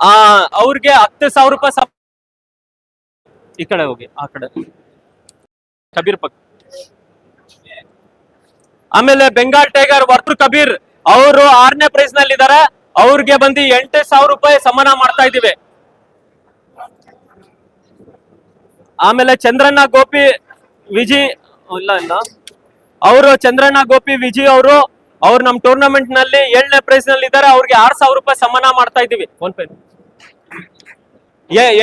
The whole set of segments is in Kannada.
ಆ, ಅವ್ರಿಗೆ ಹತ್ತು ಸಾವಿರ ರೂಪಾಯಿ ಈ ಕಡೆ ಹೋಗಿ, ಆ ಕಡೆ. ಕಬೀರ್ ಪಕ್ ಆಮೇಲೆ ಬೆಂಗಾಲ್ ಟೈಗರ್ ವರ್ತೂರ್ ಕಬೀರ್, ಅವರು ಆರನೇ ಪ್ರೈಸ್ನಲ್ಲಿ ಇದಾರೆ ಅವ್ರಿಗೆ ಬಂದು ಎಂಟು ಸಾವಿರ ರೂಪಾಯಿ ಸಮಾನ ಮಾಡ್ತಾ ಇದೀವಿ ಆಮೇಲೆ ಚಂದ್ರಣ್ಣ ಗೋಪಿ, ವಿಜಿ ಇಲ್ಲ ಇಲ್ಲ. ಅವರು ಚಂದ್ರಣ್ಣ ಗೋಪಿ, ವಿಜಿ ಅವರು ಅವ್ರು ನಮ್ ಟೂರ್ನಮೆಂಟ್ನಲ್ಲಿ ಏಳನೇ ಪ್ರೈಸ್ನಲ್ಲಿ ಇದ್ದಾರೆ, ಅವ್ರಿಗೆ ಆರ್ ಸಾವಿರ ರೂಪಾಯಿ ಸಮಾನ ಮಾಡ್ತಾ ಇದೀವಿ ಫೋನ್ ಪೇ.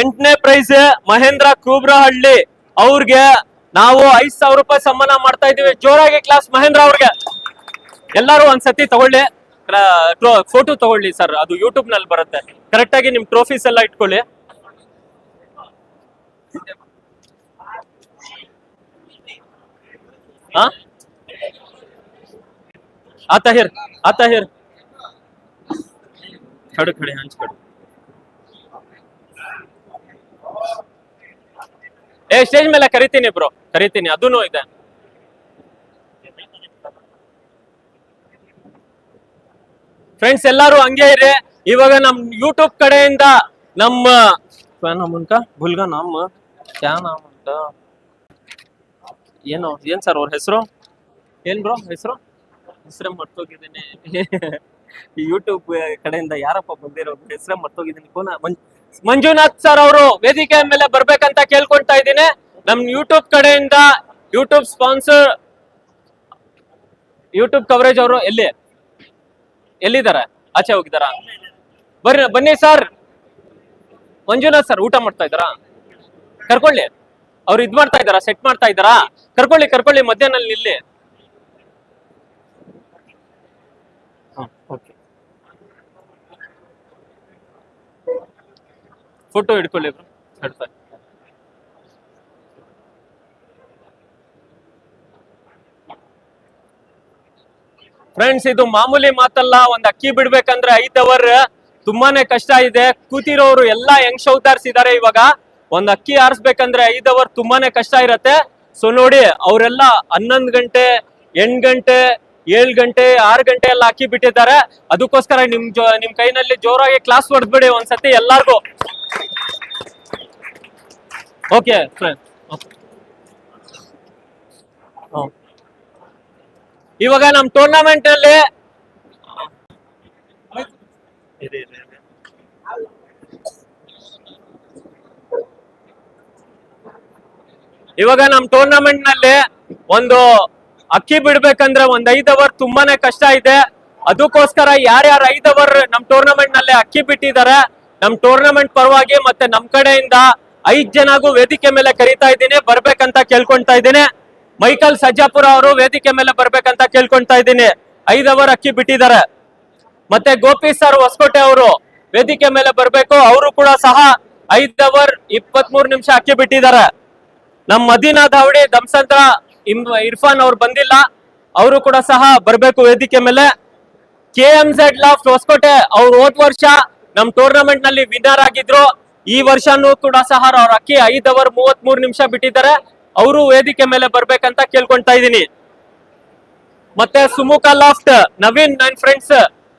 ಎಂಟನೇ ಪ್ರೈಸ್ ಮಹೇಂದ್ರ ಕೂಬ್ರಹಳ್ಳಿ. ಅವ್ರಿಗೆ ನಾವು ಐದ್ ಸಾವಿರ ರೂಪಾಯಿ ಸಮಾನ ಮಾಡ್ತಾ ಇದೀವಿ ಜೋರಾಗಿ ಕ್ಲಾಸ್ ಮಹೇಂದ್ರ ಅವ್ರಿಗೆ. ಎಲ್ಲರೂ ಒಂದ್ಸತಿ ತಗೊಳ್ಳಿ. ಫೋಟೋ ತಗೊಳ್ಳಿ ಸರ್ ಅದು ಯೂಟ್ಯೂಬ್ನಲ್ಲಿ ಬರುತ್ತೆ. ಕರೆಕ್ಟ್ ಆಗಿ ನಿಮ್ ಟ್ರೋಫೀಸ್ ಎಲ್ಲ ಇಟ್ಕೊಳ್ಳಿ. ಹಾ आता हिर आता हिर खड़ खड़े हंच खड़े ಏ ಸ್ಟೇಜ್ ಮೇಲೆ ಕರಿತೀನಿ ಬ್ರೋ ಕರಿತೀನಿ ಅದೂ ಇದೆ ಫ್ರೆಂಡ್ಸ್ ಎಲ್ಲಾರು ಹಂಗೆ ಇರಿ ಇವಾಗ ನಮ್ ಯೂಟ್ಯೂಬ್ ಕಡೆಯಿಂದ ನಮ್ಮ क्या नाम उनका भूल गया नाम क्या नाम उनका ಏನು ಏನ್ ಸರ್ ಅವ್ರ ಹೆಸರು ಏನ್ ಬ್ರೋ ಹೆಸರು ಹೆಸರೇ ಮರ್ತೋಗಿದ್ದೀನಿ. ಯೂಟ್ಯೂಬ್ ಕಡೆಯಿಂದ ಯಾರಪ್ಪ ಬಂದಿರೋದು? ಹೆಸರ ಮರ್ತೋಗಿದ್ದೀನಿ. ಕೋನ ಮಂಜುನಾಥ್ ಸರ್ ಅವರು ವೇದಿಕೆ ಮೇಲೆ ಬರ್ಬೇಕಂತ ಕೇಳ್ಕೊಂತಾ ಇದ್ದೀನಿ. ನಮ್ ಯೂಟ್ಯೂಬ್ ಕಡೆಯಿಂದ ಯೂಟ್ಯೂಬ್ ಸ್ಪಾನ್ಸರ್ ಯೂಟ್ಯೂಬ್ ಕವರೇಜ್ ಅವರು ಎಲ್ಲಿ? ಎಲ್ಲಿದ್ದಾರೆ? ಆಚೆ ಹೋಗಿದ್ದಾರಾ? ಬರ್ರಿ ಬನ್ನಿ ಸರ್ ಮಂಜುನಾಥ್ ಸರ್ ಊಟ ಮಾಡ್ತಾ ಇದ್ದಾರಾ? ಕರ್ಕೊಳ್ಳಿ. ಅವ್ರು ಇದ್ ಮಾಡ್ತಾ ಇದ್ದಾರಾ? ಸೆಟ್ ಮಾಡ್ತಾ ಇದ್ದಾರಾ? ಕರ್ಕೊಳ್ಳಿ ಕರ್ಕೊಳ್ಳಿ ಮಧ್ಯಾಹ್ನ ಇಲ್ಲಿ ಫೋಟೋ ಹಿಡ್ಕೊಳ್ಳಿ ಬ್ರೋ ಸರ್ ಫ್ರೆಂಡ್ಸ್ ಇದು ಮಾಮೂಲಿ ಮಾತಲ್ಲ, ಒಂದ್ ಅಕ್ಕಿ ಬಿಡ್ಬೇಕಂದ್ರೆ ಐದ್ ಅವರ್ ತುಂಬಾನೇ ಕಷ್ಟ ಇದೆ. ಕೂತಿರೋರು ಎಲ್ಲಾ ಹೆಂಗ್ ಶೌತಾರ್ಸಿದ್ದಾರೆ ಇವಾಗ? ಒಂದ್ ಅಕ್ಕಿ ಆರಿಸ್ಬೇಕಂದ್ರೆ ಐದ್ ಅವರ್ ತುಂಬಾನೇ ಕಷ್ಟ ಇರತ್ತೆ. ಸೊ ನೋಡಿ, ಅವರೆಲ್ಲ ಹನ್ನೊಂದ್ ಗಂಟೆ, ಎಂಟ್ ಗಂಟೆ ಏಳ್ ಗಂಟೆ, ಆರು ಗಂಟೆ ಎಲ್ಲ ಹಾಕಿ ಬಿಟ್ಟಿದ್ದಾರೆ. ಅದಕ್ಕೋಸ್ಕರ ನಿಮ್ ಜೋ, ನಿಮ್ ಕೈನಲ್ಲಿ ಜೋರಾಗಿ ಕ್ಲಾಸ್ ಹೊಡೆದ್ಬಿಡಿ ಒಂದ್ಸತಿ ಎಲ್ಲಾರ್ಗು. ಓಕೆ ಇವಾಗ ನಮ್ ಟೂರ್ನಮೆಂಟ್ ಅಲ್ಲಿ. ಇವಾಗ ನಮ್ ಟೂರ್ನಮೆಂಟ್ನಲ್ಲಿ ಒಂದು ಅಕ್ಕಿ ಬಿಡ್ಬೇಕಂದ್ರೆ ಒಂದ್ ಐದ್ ಅವರ್ ತುಂಬಾನೇ ಕಷ್ಟ ಇದೆ. ಅದಕ್ಕೋಸ್ಕರ ಯಾರ್ಯಾರು ಐದ್ ಅವರ್ ನಮ್ ಟೂರ್ನಮೆಂಟ್ನಲ್ಲಿ ಅಕ್ಕಿ ಬಿಟ್ಟಿದ್ದಾರೆ, ನಮ್ ಟೂರ್ನಮೆಂಟ್ ಪರವಾಗಿ ಮತ್ತೆ ನಮ್ ಕಡೆಯಿಂದ ಐದ್ ಜನಗೂ ವೇದಿಕೆ ಮೇಲೆ ಕರೀತಾ ಇದ್ದೀನಿ, ಬರ್ಬೇಕಂತ ಕೇಳ್ಕೊಂತಾ ಇದ್ದೀನಿ. ಮೈಕಲ್ ಸಜ್ಜಾಪುರ ಅವರು ವೇದಿಕೆ ಮೇಲೆ ಬರ್ಬೇಕಂತ ಕೇಳ್ಕೊಂತಾ ಇದ್ದೀನಿ. ಐದ್ ಅವರ್ ಅಕ್ಕಿ ಬಿಟ್ಟಿದ್ದಾರೆ. ಮತ್ತೆ ಗೋಪಿ ಸರ್ ಹೊಸಕೋಟೆ ಅವರು ವೇದಿಕೆ ಮೇಲೆ ಬರ್ಬೇಕು, ಅವರು ಕೂಡ ಸಹ ಐದ್ ಅವರ್ ಇಪ್ಪತ್ಮೂರು ನಿಮಿಷ ಅಕ್ಕಿ ಬಿಟ್ಟಿದ್ದಾರೆ. ನಮ್ ಮದೀನಾ ಧಾವಡಿ ದಂಸಂತ್ರ ಇಂದು ಇರ್ಫಾನ್ ಅವ್ರು ಬಂದಿಲ್ಲ, ಅವರು ಕೂಡ ಸಹ ಬರಬೇಕು ವೇದಿಕೆ ಮೇಲೆ. K M Z loft Hosakote, ಅವ್ರು ಹೋದ್ ವರ್ಷ ನಮ್ಮ ಟೂರ್ನಮೆಂಟ್ನಲ್ಲಿ ವಿನ್ನರ್ ಆಗಿದ್ರು. ಈ ವರ್ಷನೂ ಕೂಡ ಸಹ ಅವ್ರ ಅಕ್ಕಿ ಐದ್ ಅವರ್ ಮೂವತ್ ಮೂರ್ ನಿಮಿಷ ಬಿಟ್ಟಿದ್ದಾರೆ. ಅವರು ವೇದಿಕೆ ಮೇಲೆ ಬರ್ಬೇಕಂತ ಕೇಳ್ಕೊಂತಾ ಇದೀನಿ ಮತ್ತೆ ಸುಮುಖ ಲಾಫ್ಟ್ ನವೀನ್ ನನ್ ಫ್ರೆಂಡ್ಸ್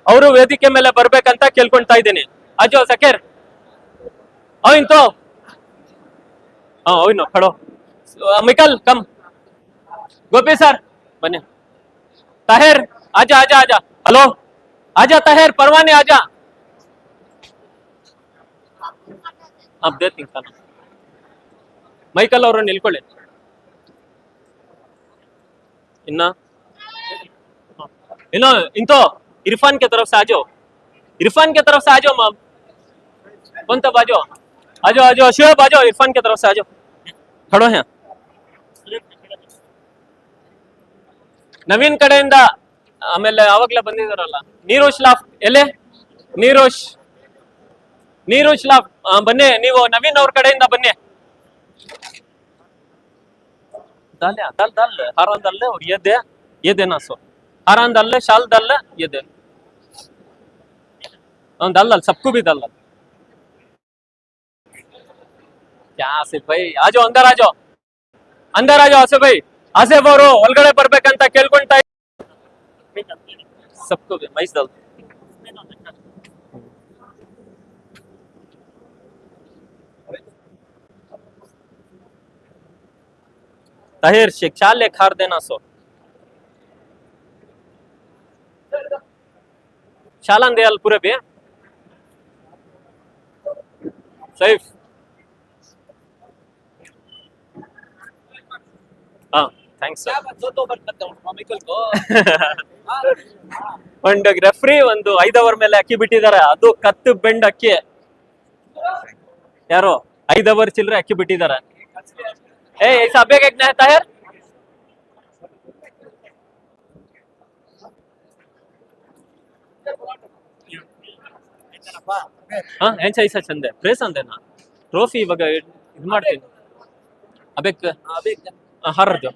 ಅವರು ವೇದಿಕೆ ಮೇಲೆ ಬರ್ಬೇಕಂತ ಕೇಳ್ಕೊಂತಾ ಇದ್ದೀನಿ. ಅಜೋ, ಸಕೇರ್. ಅವಿನ್ ತೋ ಹಾ ಅವಿನೋ ಕಡೋ. ಮಿಕಲ್, ಕಮ್. गोपी सर बने ताहिर आजा आजा आजा हेलो आजा ताहिर परवाने आजा अब देती खाना ಮೈಕಲ್ ಅವರು ನಿಲ್ಕೊಳ್ಳಿ ಇನ್ನ हाँ। इनो इनको इरफान के तरफ से आ जाओ इरफान के तरफ से आ जाओ मैम कौन तब आ जाओ आ जाओ आ जाओ शुएब आ जाओ इरफान की तरफ से आ जाओ खड़ो हैं ನವೀನ್ ಕಡೆಯಿಂದ, ಆಮೇಲೆ ಅವಾಗ್ಲೇ ಬಂದಿದಾರಲ್ಲ ನೀರೋಶ್ ಲಾಫ್ಟ್ ಎಲೆ ನೀರೋಶ್ ನೀರೋಶ್ ಲಾಫ್ಟ್ ಬನ್ನಿ, ನೀವು ನವೀನ್ ಅವ್ರ ಕಡೆಯಿಂದ ಬನ್ನಿ. ದಲ್ ದಲ್ ದಲ್ ಹಾರಂದಲ್ಲೇ ಅವ್ರು ಎದೆ ಎದೆ ನಾಸು ಹಾರಂದಲ್ಲೇ ಶಾಲ್ದಲ್ಲೇ ಎದೆ ಅವ್ನು ಅಲ್ಲ ಸಬ್ಕು ಬಿ ದಲ್ಲ क्या आसिफ भाई आ जाओ अंदर आ जाओ अंदर आ आसेवर सबको मैसल तहिर शिक्षा लेखार देना सो चालन दयाल पूरे भी सैफ हाँ ಥ್ಯಾಂಕ್ಸ್ ಒಂದು ರೆಫ್ರಿ ಒಂದು ಐದು ಅವರ್ ಮೇಲೆ ಅಕ್ಕಿ ಬಿಟ್ಟಿದ್ದಾರೆ. ಅದು ಕತ್ತು ಬೆಂಡ್ ಅಕ್ಕಿ ಯಾರು? ಐದು ಅವರ್ ಚಿಲ್ಲರೆ ಅಕ್ಕಿ ಬಿಟ್ಟಿದ್ದಾರೆ. ಏ ಐಸ ಅಬ್ಬೇಗ ತಾಯರ್ ಹಾ ಏನ್ ಚೈಸ ಚಂದೆ? ಪ್ರೇಸ್ ಅಂದೇನಾ? ಟ್ರೋಫಿ ಇವಾಗ ಇದ್ ಮಾಡ್ತೀನಿ. ಅಬೇಕ್. ಹರ್ದು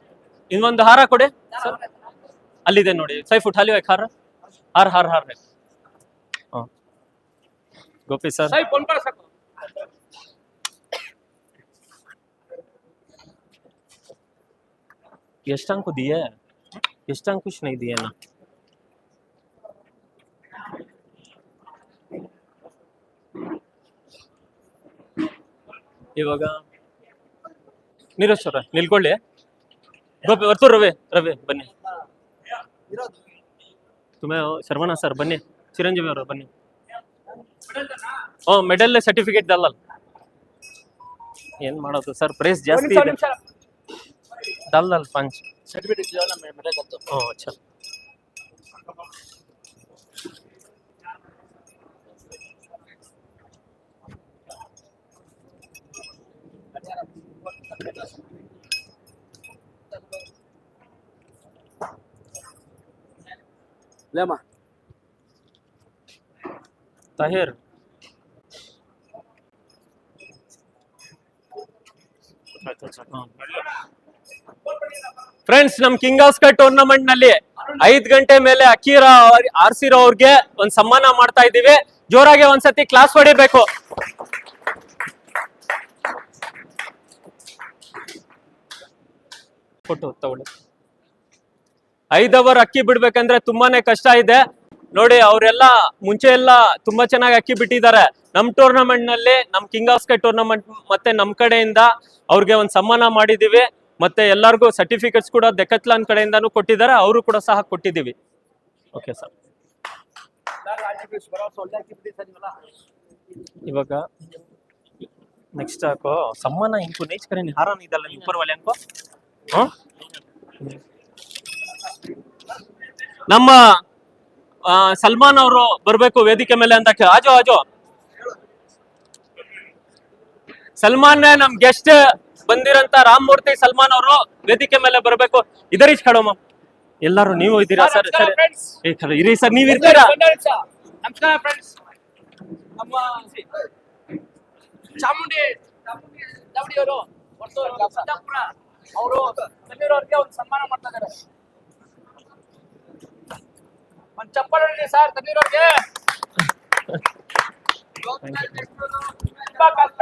ಇನ್ನೊಂದು ಹಾರ ಕೊಡಿ. ಅಲ್ಲಿದೆ ನೋಡಿ. ಸೈಫುಟ್ ಹಾಲಿ ಹೋಯ್ ಹಾರ. ಹಾರ ಹಾರ ಹಾರ. ಗೋಪಿ ಸರ್. ಎಷ್ಟು ಅಂಕು ದಿಯೆ? ಎಷ್ಟು ಅಂಕುಶ್ ನೈ ದಿಯೆ ನಾ ಇವಾಗ ನೀರಜ್ ಅವರ ನಿಲ್ಕೊಳ್ಳಿ. ಗೋಪಿ ವರ್ತೂರ್ ರವಿ ರವಿ, ಬನ್ನಿ. ತುಂಬ ಶರ್ವಣ ಸರ್, ಬನ್ನಿ. ಚಿರಂಜೀವಿ ಅವರು, ಬನ್ನಿ. ಓ ಮೆಡಲ್ ಸರ್ಟಿಫಿಕೇಟ್ ದಲ್ಲಲ್ ಏನ್ ಮಾಡೋದು ಸರ್ ಪ್ರೈಸ್ ಜಾಸ್ತಿ ಇದೆ. ದಲ್ಲಲ್ ಪಂಚ್ ಓ ಅಚ್ಚಾ లేమా ತಹೀರ್ ಫ್ರೆಂಡ್ಸ್ ನಮ್ ಕಿಂಗ್ ಕಟ್ ಟೂರ್ನಮೆಂಟ್ನಲ್ಲಿ ಐದ್ ಗಂಟೆ ಮೇಲೆ ಅಕೀರಾ ಆರ್ಸಿರೋ ಅವ್ರಿಗೆ ಒಂದ್ ಸಮ್ಮಾನ ಮಾಡ್ತಾ ಇದೀವಿ ಜೋರಾಗಿ ಒಂದ್ಸತಿ ಕ್ಲಾಸ್ ಹೊಡಿಬೇಕು. ಫೋಟೋ ತಗೊಳ್ಳಿ. ಐದ್ ಅವರ್ ಅಕ್ಕಿ ಬಿಡ್ಬೇಕಂದ್ರೆ ತುಂಬಾನೇ ಕಷ್ಟ ಇದೆ. ನೋಡಿ ಅವರೆಲ್ಲ ಮುಂಚೆ ಎಲ್ಲ ತುಂಬಾ ಚೆನ್ನಾಗಿ ಅಕ್ಕಿ ಬಿಟ್ಟಿದ್ದಾರೆ. ನಮ್ ಟೂರ್ನಮೆಂಟ್ನಲ್ಲಿ ನಮ್ ಕಿಂಗ್ ಆಫ್ ಸ್ಕೈ ಟೂರ್ನಮೆಂಟ್ ಮತ್ತೆ ನಮ್ ಕಡೆಯಿಂದ ಅವ್ರಿಗೆ ಒಂದ್ ಸಮ್ಮಾನ ಮಾಡಿದೀವಿ. ಮತ್ತೆ ಎಲ್ಲರಿಗೂ ಸರ್ಟಿಫಿಕೇಟ್ಸ್ ಕೂಡ ದೆಕ್ಕತ್ಲಾನ್ ಕಡೆಯಿಂದಾನು ಕೊಟ್ಟಿದ್ದಾರೆ. ಅವರು ಕೂಡ ಸಹ ಕೊಟ್ಟಿದ್ದೀವಿ. ಓಕೆ ಸರ್ ಇವಾಗ ನೆಕ್ಸ್ಟ್ ಹಾಕೋ ಸಮ್ಮಾನ ಇಂಕು ನೇಚ್ ಕರೆ ಹಾರಾನ ಇದಲ್ಲ ಅನ್ಕೋ. ಹ? ನಮ್ಮ ಸಲ್ಮಾನ್ ಅವರು ಬರ್ಬೇಕು ವೇದಿಕೆ ಮೇಲೆ ಅಂತ ಆಜೋ ಆಜೋ. ಸಲ್ಮಾನ್ ನಮ್ ಗೆಸ್ಟ್ ಬಂದಿರಂತ ರಾಮಮೂರ್ತಿ ಸಲ್ಮಾನ್ ಅವರು ವೇದಿಕೆ ಮೇಲೆ ಬರ್ಬೇಕು. ಇದರೀಶ್ ಕಡೋಮ. ಎಲ್ಲಾರು ನೀವು ಇದ್ದೀರಾ? Sir sir. ಇರಿ ಸರ್ ನೀವ್ ಇರ್ತೀರಾ? ನಮಸ್ಕಾರ ಫ್ರೆಂಡ್ಸ್ ನಮ್ಮ ಚಾಮುಂಡಿ ಅವರು ಅವ್ರಿಗೆ ಒಂದು ಸನ್ಮಾನ ಮಾಡ್ತಾ ಇದ್ದಾರೆ. ಒಂದ್ ಚಪ್ಪಲ್ ಅಡಿ ಸರ್ ಅವ್ರಿಗೆ ತುಂಬಾ ಕಷ್ಟ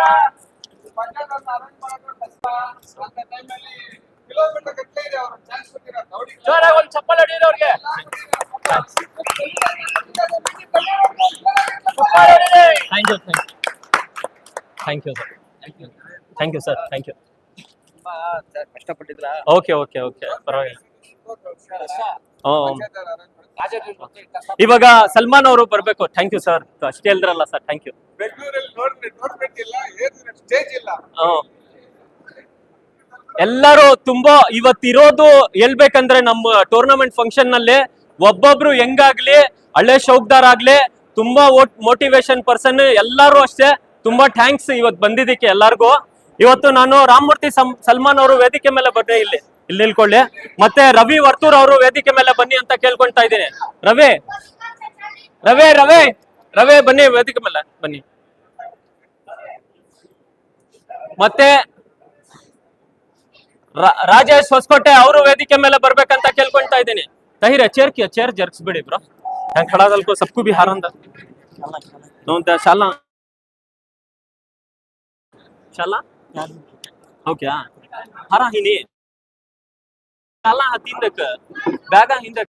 ಕಿಲೋಮೀಟರ್ ಗಟ್ಟಲೆ ಇದೆ ಅವ್ರ ಚಾನ್ಸ್ ಕೊಟ್ಟಿರೋ ಜೋರಾಗಿ ಒಂದು ಚಪ್ಪಲ್ ಹೊಡೀರಿ ಅವ್ರಿಗೆ. Thank you thank you sir thank you sir thank you ಕಷ್ಟಪಟ್ಟಿದ್ರ? Okay okay okay ಪರವಾಗಿಲ್ಲ. ಹ್ಮ್. ಇವಾಗ ಸಲ್ಮಾನ್ ಅವರು ಬರ್ಬೇಕು. ಥ್ಯಾಂಕ್ ಯು ಸರ್ ಅಷ್ಟೇ ಹೇಳಿದ್ರಲ್ಲ ಸರ್ ಥ್ಯಾಂಕ್ ಯು ಬೆಂಗಳೂರಲ್ಲಿ ನೋಡ್ರಿ ನೋಡ್ಬೇಕು ಇಲ್ಲ ಸ್ಟೇಜ್ ಇಲ್ಲ ಎಲ್ಲರೂ ತುಂಬಾ ಇವತ್ತಿರೋದು ಹೇಳ್ಬೇಕಂದ್ರೆ ನಮ್ಮ ಟೂರ್ನಮೆಂಟ್ ಫಂಕ್ಷನ್ನಲ್ಲಿ ಒಬ್ಬೊಬ್ರು ಹೆಂಗಾಗ್ಲಿ ಹಳೆ ಶೌಕ್ದಾರ್ ಆಗ್ಲಿ ತುಂಬಾ ಮೋಟಿವೇಶನ್ ಪರ್ಸನ್ ಎಲ್ಲರೂ ಅಷ್ಟೇ ತುಂಬಾ ಥ್ಯಾಂಕ್ಸ್ ಇವತ್ತು ಬಂದಿದ್ದಕ್ಕೆ ಎಲ್ಲಾರ್ಗೂ. ಇವತ್ತು ನಾನು ರಾಮಮೂರ್ತಿ ಸಮ್- ಸಲ್ಮಾನ್ ಅವರು ವೇದಿಕೆ ಮೇಲೆ ಬರ್ತೇನೆ ಇಲ್ಲಿ. ಇಲ್ಲಿ ನಿಲ್ಕೊಳ್ಳಿ. ಮತ್ತೆ ರವಿ ವರ್ತೂರ್ ಅವರು ವೇದಿಕೆ ಮೇಲೆ ಬನ್ನಿ ಅಂತ ಕೇಳ್ಕೊಂತಾ ಇದ್ದೀನಿ. ರವಿ ರವಿ ರವಿ ರವಿ ಬನ್ನಿ ವೇದಿಕೆ ಮೇಲೆ, ಬನ್ನಿ. ಮತ್ತೆ ರಾಜೇಶ್ ಹೊಸಕೋಟೆ ಅವರು ವೇದಿಕೆ ಮೇಲೆ ಬರ್ಬೇಕಂತ ಕೇಳ್ಕೊಂತಾ ಇದ್ದೀನಿ. ತಹಿರ ಚೇರ್ ಕಿಯ ಚೇರ್ ಜರ್ಗಿಸ್ಬಿಡಿ ಬ್ರೋ ಹೆಂಗ್ ಖಡಾದಲ್ಕೋ ಸಬ್ಕು ಬಿ ಹಾರಂದ. ಶಾಲಾ. ಶಾಲ? ಓಕೆ ಹಾರ ಹಿನಿ ಶಾಲ ಹಿಂದಕ್? ಬ್ಯಾಗ ಹಿಂದಕ್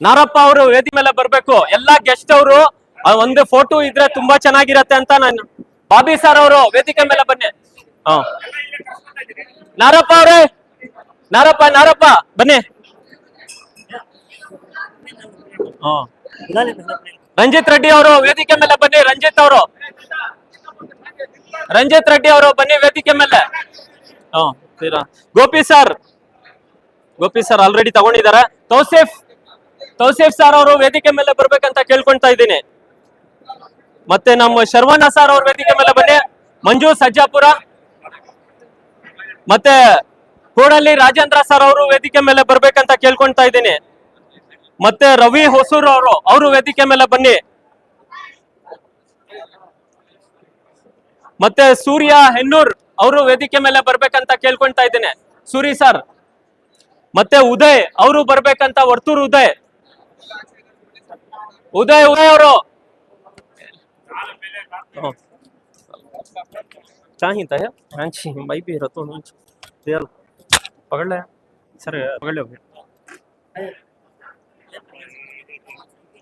ನಾರಪ್ಪ ಅವರು ವೇದಿ ಮೇಲೆ ಬರ್ಬೇಕು. ಎಲ್ಲಾ ಗೆಸ್ಟ್ ಅವರು ಒಂದು ಫೋಟೋ ಇದ್ರೆ ತುಂಬಾ ಚೆನ್ನಾಗಿರತ್ತೆ ಅಂತ ನಾನು ಬಾಬಿ ಸರ್ ಅವರು ವೇದಿಕೆ ಮೇಲೆ ಬನ್ನಿ. ಹಾ. ನಾರಪ್ಪ ಅವ್ರೆ, ನಾರಪ್ಪ ನಾರಪ್ಪ, ಬನ್ನಿ. ರಂಜಿತ್ ರೆಡ್ಡಿ ಅವರು ವೇದಿಕೆ ಮೇಲೆ ಬನ್ನಿ, ರಂಜಿತ್ ಅವರು. ರಂಜಿತ್ ರೆಡ್ಡಿ ಅವರು ಬನ್ನಿ ವೇದಿಕೆ ಮೇಲೆ. ಹಾ Gopi sir. Gopi sir already ತಗೊಂಡಿದ್ದಾರೆ. ತೌಸೇಫ್ ತೌಸೇಫ್ ಸರ್ ಅವರು ವೇದಿಕೆ ಮೇಲೆ ಬರ್ಬೇಕಂತ ಕೇಳ್ಕೊಂತಾ ಇದ್ದೀನಿ. ಮತ್ತೆ ನಮ್ಮ ಶರ್ವಣ ಸರ್ ಅವ್ರ ವೇದಿಕೆ ಮೇಲೆ ಬನ್ನಿ. ಮಂಜು ಸಜ್ಜಾಪುರ. ಮತ್ತೆ ಕೂಡಲ್ಲಿ ರಾಜೇಂದ್ರ ಸರ್ ಅವರು ವೇದಿಕೆ ಮೇಲೆ ಬರ್ಬೇಕಂತ ಕೇಳ್ಕೊಂತಾ ಇದ್ದೀನಿ. ಮತ್ತೆ ರವಿ ಹೊಸೂರ್ ಅವರು ಅವರು ವೇದಿಕೆ ಮೇಲೆ ಬನ್ನಿ. ಮತ್ತೆ ಸೂರ್ಯ ಹೆನ್ನೂರ್ ಅವರು ವೇದಿಕೆ ಮೇಲೆ ಬರ್ಬೇಕಂತ ಕೇಳ್ಕೊಂತಾ ಇದ್ದೇನೆ ಸೂರಿ ಸರ್ ಮತ್ತೆ ಉದಯ್ ಅವರು ಬರ್ಬೇಕಂತ ವರ್ತೂರ್ ಉದಯ್ ಉದಯ್ ಉದಯ್ ಅವರು चाहिए है हाँ जी भाई भी रहा तो यार पकड़ ले सर पकड़ ले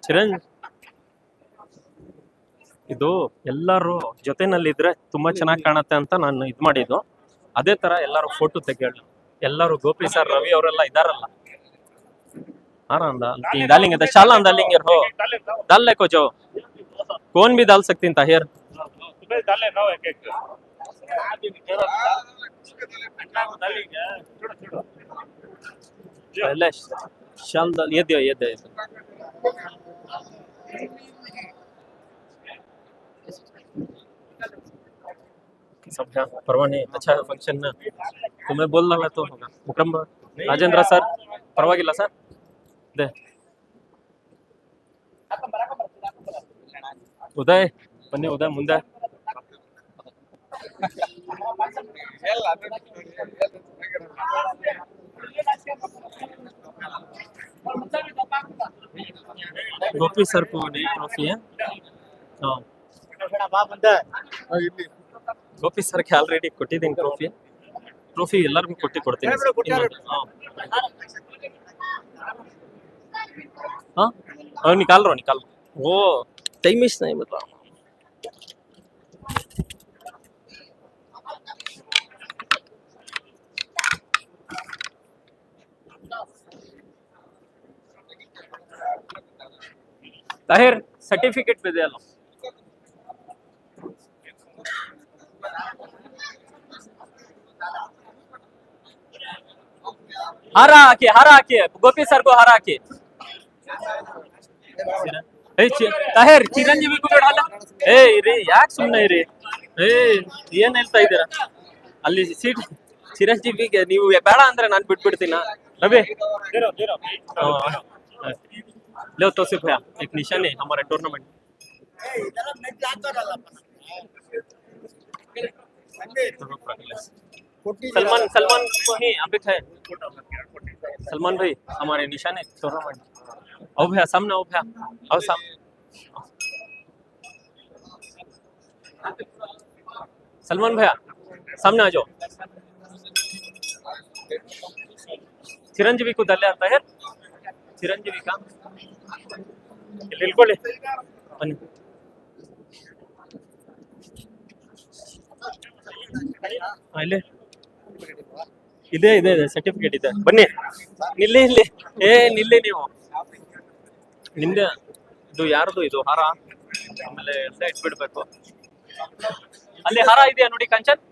ಚಿರಂಜ್ ಇದು ಎಲ್ಲರೂ ಜೊತೆನಲ್ಲಿದ್ರೆ ತುಂಬಾ ಚೆನ್ನಾಗಿ ಕಾಣತ್ತೆ ಅಂತ ನಾನು ಇದು ಮಾಡಿದ್ದು. ಅದೇ ತರ ಎಲ್ಲರೂ ಫೋಟೋ ತೆಗೆಯೋಣ ಎಲ್ಲರೂ ಗೋಪಿ ಸರ್ ರವಿ ಅವರೆಲ್ಲ ಇದಾರಲ್ಲ. ಆನಂದ ದಾಲಿಂಗ್ ಇದೆ. ಶಾಲಾ ದಾಲಿಂಗ್ ಇರ್ ಹೋ. ದಾಲ್ ಲೇಕೋ ಜೋ ಕೋನ್ ಬಿ ದಾಲ್ ಸಕ್ತಿ ತಾಹಿರ್ ಶಾಲ್ ದಾಲ್ ಎದ್ದೆ ಎದ್ದೆ ना एक एक पहले शाल डाल ये दियो ये दे सब यहाँ परवाह नहीं अच्छा है फंक्शन में तुम्हें बोल रहा तो होगा विक्रम ರಾಜೇಂದ್ರ ಸರ್ ಪರವಾಗಿಲ್ಲ ಸರ್ ಇದೆ ಉದಯ್ ಬನ್ನಿ ಉದಯ್ ಮುಂದೆ ಎಲ್ಲ ಅದನ್ನ ಗೋಪಿ ಸರ್ को नई ट्रॉफी है हाँ ಇಲ್ಲಿ ಗೋಪಿ ಸರ್ಗೆ ಆಲ್ರೆಡಿ ಕೊಟ್ಟಿದ್ದೀನಿ ಟ್ರೋಫಿ ಟ್ರೋಫಿ ಎಲ್ಲರಿಗೂ ಕೊಟ್ಟಿ ಕೊಡ್ತೀನಿ ಇನ್ನೊಂದು, ಹಾ. हाँ हाँ निकाल रहा हूँ निकाल रहा हूँ। वो टाइम मिस नहीं बता ताहिर सर्टिफिकेट पे दे लो ಹಾರ ಹಾಕಿ ಹಾರ ಹಾಕಿ ಗೋಪಿ ಸರ್ ಹಾರ ಹಾಕಿ ಏ ಚಿ- ತಾಹೇರ್ ಚಿರಂಜೀವಿಗೂ ಬಿಡಲ್ಲ ಏ ಇರಿ ಯಾಕೆ ಸುಮ್ಮನೆ ಇರಿ ಏ ಏನ್ ಹೇಳ್ತಾ ಇದ್ದೀರಾ ಅಲ್ಲಿ ಸೀಟ್ ಚಿರಂಜೀವಿಗೆ ನೀವು ಬೇಡ ಅಂದ್ರೆ ನಾನು ಬಿಟ್ಬಿಡ್ತೀನ ರವಿ लो तो सिर्फ है एक निशान है हमारे टूर्नामेंट सलमान सलमान को ही अभी है सलमान भाई हमारे निशान है टूर्नामेंट आओ भैया सामने आओ भैया आओ सामने सलमान भैया सामने आ जाओ ಚಿರಂಜೀವಿ ಕೂದಲ್ಲೇ ಅಂತ ಹೇರ್ ಚಿರಂಜೀವಿ ಕಾ ಇಲ್ಲಿ ಇಳ್ಕೊಳ್ಳಿ ಬನ್ನಿ ಹಾ, ಇಲ್ಲಿ ಇದೆ ಇದೆ ಇದೆ ಸರ್ಟಿಫಿಕೇಟ್ ಇದೆ. ಬನ್ನಿ. ನಿಲ್ಲಿ ಇಲ್ಲಿ ಏ, ನಿಲ್ಲಿ ನೀವು. ನಿಮ್ದೆ ಇದು ಯಾರದು ಇದು? ಹಾರ? ಆಮೇಲೆ ಎಲ್ಲ ಇಟ್ಬಿಡ್ಬೇಕು. ಅಲ್ಲಿ ಹಾರ ಇದೆಯಾ ನೋಡಿ, ಕಂಚನ್?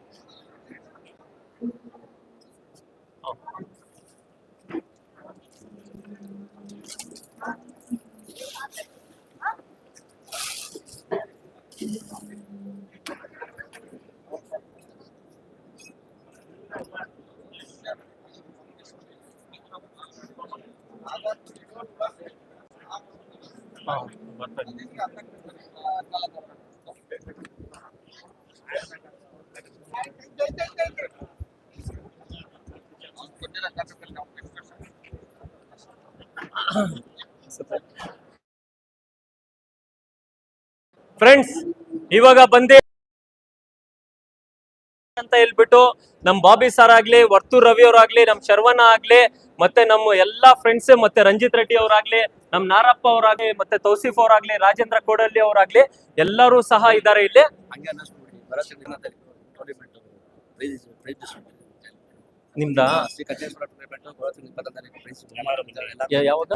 ಫ್ರೆಂಡ್ಸ್ ಇವಾಗ ಬಂದೆ ಅಂತ ಹೇಳ್ಬಿಟ್ಟು ನಮ್ ಬಾಬಿ ಸರ್ ಆಗ್ಲಿ ವರ್ತೂರ್ ರವಿ ಅವ್ರಾಗ್ಲಿ ನಮ್ ಶರ್ವಣ ಆಗ್ಲಿ ಮತ್ತೆ ನಮ್ಮ ಎಲ್ಲಾ ಫ್ರೆಂಡ್ಸ್ ಮತ್ತೆ ರಂಜಿತ್ ರೆಡ್ಡಿ ಅವರಾಗ್ಲಿ ನಮ್ ನಾರಪ್ಪ ಅವರಾಗ್ಲಿ ಮತ್ತೆ ತೌಸಿಫ್ ಅವರಾಗ್ಲಿ ರಾಜೇಂದ್ರ ಕೋಡಳ್ಳಿ ಅವರಾಗ್ಲಿ ಎಲ್ಲರೂ ಸಹ ಇದ್ದಾರೆ ಇಲ್ಲಿ. ನಿಮ್ದಾ? ಯಾವಾಗ?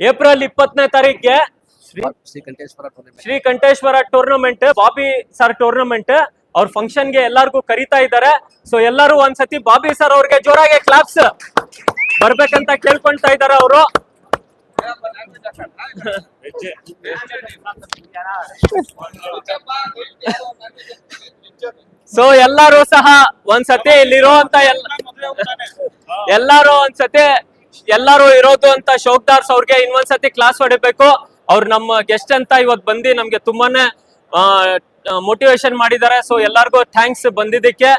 ಏಪ್ರಿಲ್ ಇಪ್ಪತ್ತನೇ ತಾರೀಕಿಗೆ. Shri Shri Kantheshwara tournament Bobby sir tournament ಅವ್ರ ಫಂಕ್ಷನ್ಗೆ ಎಲ್ಲಾರ್ಗೂ ಕರಿತಾ ಇದ್ದಾರೆ. ಸೊ ಎಲ್ಲರೂ ಒಂದ್ಸತಿ ಬಾಬಿ ಸರ್ ಅವ್ರಿಗೆ ಜೋರಾಗಿ ಕ್ಲಾಪ್ಸ್ ಬರ್ಬೇಕಂತ ಕೇಳ್ಕೊಂತಾ ಇದಾರೆ ಅವರು. ಸೊ ಎಲ್ಲರೂ ಸಹ ಒಂದ್ಸತಿ ಇಲ್ಲಿರುವಂತ ಎಲ್ಲ ಎಲ್ಲಾರು ಒಂದ್ಸತಿ ಎಲ್ಲಾರು ಇರೋದು ಅಂತ ಶೋಕ್ದಾರ್ಸ್ ಅವ್ರಿಗೆ ಇನ್ನೊಂದ್ಸತಿ ಕ್ಲಾಸ್ ಹೊಡಿಬೇಕು. ಅವ್ರು ನಮ್ಮ ಗೆಸ್ಟ್ ಅಂತ ಇವತ್ತು ಬಂದು ನಮ್ಗೆ ತುಂಬಾನೇ ಮೋಟಿವೇಶನ್ ಮಾಡಿದ್ದಾರೆ. ಸೊ ಎಲ್ಲಾರ್ಗೂ ಥ್ಯಾಂಕ್ಸ್ ಬಂದಿದ್ದಕ್ಕೆ.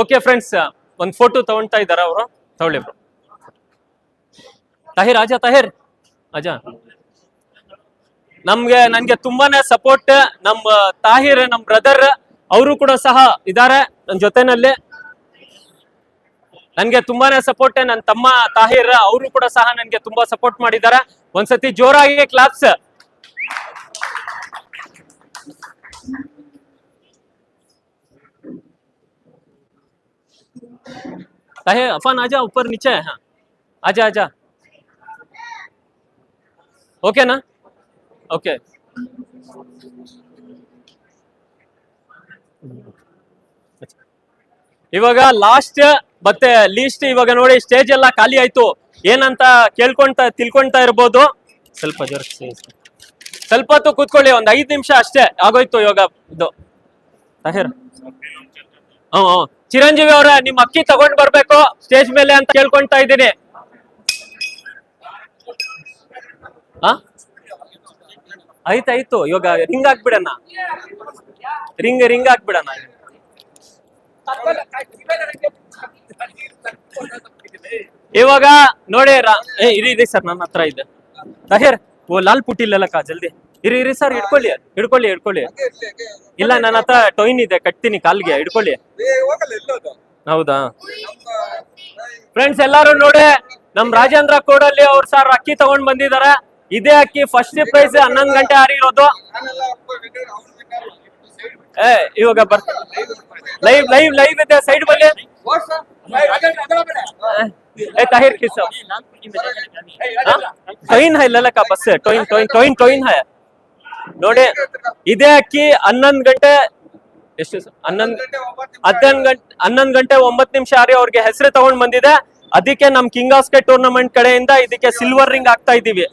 ಓಕೆ ಫ್ರೆಂಡ್ಸ್ ಒಂದ್ ಫೋಟೋ ತಗೊಂತಾ ಇದಾರೆ ಅವರು. ತಗೊಳ್ಳಿ ಬ್ರೋ ತಾಹಿರ್ ಅಜಾ ತಾಹಿರ್. ಅಜ ನಮ್ಗೆ, ನನ್ಗೆ ತುಂಬಾನೇ ಸಪೋರ್ಟ್ ನಮ್ ತಾಹಿರ್, ನಮ್ ಬ್ರದರ್ ಅವರು ಕೂಡ ಸಹ ಇದಾರೆ ನನ್ ಜೊತೆನಲ್ಲಿ. ನನ್ಗೆ ತುಂಬಾನೇ ಸಪೋರ್ಟ್ ನನ್ನ ತಮ್ಮ ತಾಹಿರ್, ಅವರು ಕೂಡ ಸಹ ನನ್ಗೆ ತುಂಬಾ ಸಪೋರ್ಟ್ ಮಾಡಿದ್ದಾರೆ. ಒಂದ್ಸತಿ ಜೋರಾಗಿ ಕ್ಲಾಪ್ಸ್ ताहिर अफान आजा ऊपर नीचे है हाँ आजा आजा ಓಕೆ ನಾ ಓಕೆ ಇವಾಗ ಲಾಸ್ಟ್ ಮತ್ತೆ ಲೀಸ್ಟ್ ಇವಾಗ ನೋಡಿ ಸ್ಟೇಜ್ ಎಲ್ಲ ಖಾಲಿ ಆಯ್ತು ಏನಂತ ಕೇಳ್ಕೊಂತ, ತಿಳ್ಕೊಂತ ಇರ್ಬೋದು. ಸ್ವಲ್ಪ ಜೋರಿಸಿ. ಸ್ವಲ್ಪ ಹೊತ್ತು ಕೂತ್ಕೊಳ್ಳಿ, ಒಂದ್ ಐದ್ ನಿಮಿಷ ಅಷ್ಟೇ. ಆಗೋಯ್ತು ಯೋಗ ಇದು. ಹ್ಮ್ ಹ್ಮ್. ಚಿರಂಜೀವಿ ಅವ್ರ ನಿಮ್ ಅಕ್ಕಿ ತಗೊಂಡ್ ಬರ್ಬೇಕು. ಸ್ಟೇಜ್ ಮೇಲೆ ಅಂತ ಕೇಳ್ಕೊಂತಾ ಇದ್ದೀನಿ. ಆಯ್ತಾಯ್ತು ಇವಾಗ ರಿಂಗ್ ಹಾಕ್ಬಿಡಣ. ರಿಂಗ್ ರಿಂಗ್ ಹಾಕ್ಬಿಡಣ. ಇವಾಗ ನೋಡಿ ಏ ಇರಿ ಇರಿ ಸರ್ ನನ್ನ ಹತ್ರ ಇದೆ. ತಹೇರ್ ಓ ಲಾಲ್ ಪುಟ್ಟಿಲ್ಲಲ್ಲ ಕಾ ಜಲ್ದಿ. ಇರಿ ಇರಿ ಸರ್ ಹಿಡ್ಕೊಳ್ಳಿ ಹಿಡ್ಕೊಳ್ಳಿ ಹಿಡ್ಕೊಳ್ಳಿ. ಇಲ್ಲ ನನ್ನ ಹತ್ರ ಟೊಯ್ನ್ ಇದೆ ಕಟ್ತೀನಿ ಕಾಲ್ಗೆ ಹಿಡ್ಕೊಳ್ಳಿ. ಹೌದಾ? ಫ್ರೆಂಡ್ಸ್ ಎಲ್ಲಾರು ನೋಡಿ ನಮ್ ರಾಜೇಂದ್ರ ಕೋಡಲ್ಲಿ ಅವ್ರು ಸರ್ ಅಕ್ಕಿ ತಗೊಂಡ್ ಬಂದಿದ್ದಾರೆ ಇದೇ ಅಕ್ಕಿ ಫಸ್ಟ್ ಪ್ರೈಸ್ ಹನ್ನೊಂದು ಗಂಟೆ ಹಾರಿರೋದು. ಏ ಇವಾಗ ಬರ್ ಲೈವ್ ಲೈವ್ ಲೈವ್ ಇದೆ ಸೈಡ್ ಬಲ್ಲಿ ತಾಹಿರ್ ಕಿಸ್. ಟೊಯಿನ್ ಹೈ ಲಲಕ ಬಸ್ ಟೊಯಿನ್ ಟೊಯಿನ್ ಟೊಯಿನ್ ಟೊಯಿನ್ ಹೈ ನೋಡಿ ಇದೇ ಅಕ್ಕಿ ಹನ್ನೊಂದು ಗಂಟೆ ಎಷ್ಟು ಹನ್ನೊಂದು ಹನ್ನೊಂದು ಗಂಟೆ ಹನ್ನೊಂದು ಗಂಟೆ ಒಂಬತ್ತು ನಿಮಿಷ ಆರಿ ಅವ್ರಿಗೆ ಹೆಸರು ತಗೊಂಡ್ ಬಂದಿದೆ. ಅದಕ್ಕೆ ನಮ್ ಕಿಂಗ್ ಆಸ್ಕೆ ಟೂರ್ನಮೆಂಟ್ ಕಡೆಯಿಂದ ಇದಕ್ಕೆ ಸಿಲ್ವರ್ ರಿಂಗ್ ಆಗ್ತಾ ಇದೀವಿ